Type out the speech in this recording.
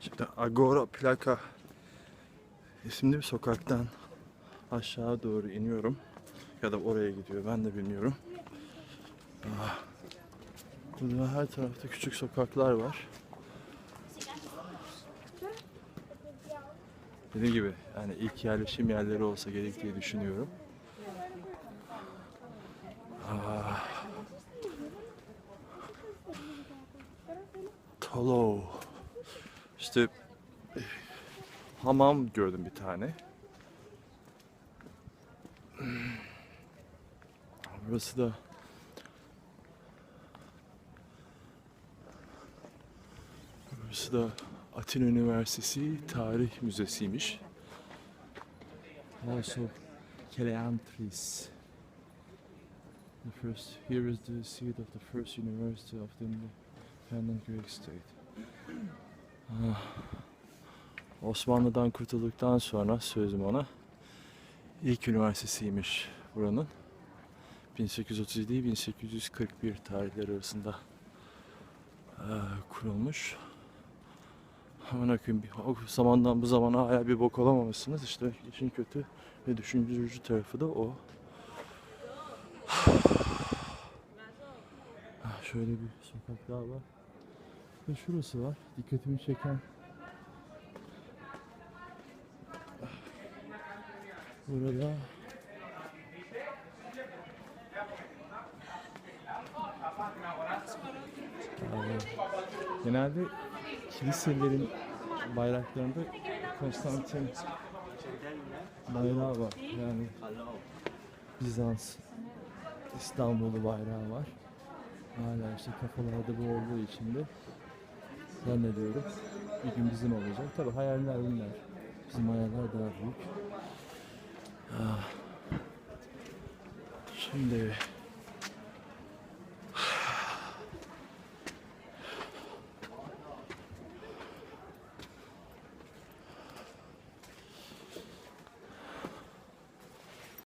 Şimdi Agora Plaka isimli bir sokaktan aşağı doğru iniyorum. Ya da oraya gidiyor ben de bilmiyorum. Ah. Burada her tarafta küçük sokaklar var. Dediğim gibi yani ilk yerleşim yerleri olsa gerek diye düşünüyorum. Ah. Tolo. İşte hamam gördüm bir tane. Burası da Burası da Atina Üniversitesi Tarih Müzesi'ymiş. Also Keleantris. The first here is the seat of the first university of the independent Greek state. Ah. Osmanlı'dan kurtulduktan sonra sözüm ona ilk üniversitesiymiş buranın. 1837-1841 tarihleri arasında eee, kurulmuş. Koyayım bir o zamandan bu zamana hala bir bok olamamışsınız. İşte işin kötü ve düşündürücü tarafı da o. Ah, Şöyle bir sokak daha var. Ve şurası var. Dikkatimi çeken Burada Ee, genelde kiliselerin bayraklarında Konstantin bayrağı var. Yani Bizans İstanbul'u bayrağı var. Hala işte kafalarda bu olduğu için de zannediyorum. Bir gün bizim olacak. Tabii hayaller bunlar. Bizim hayaller daha büyük. Ah. Şimdi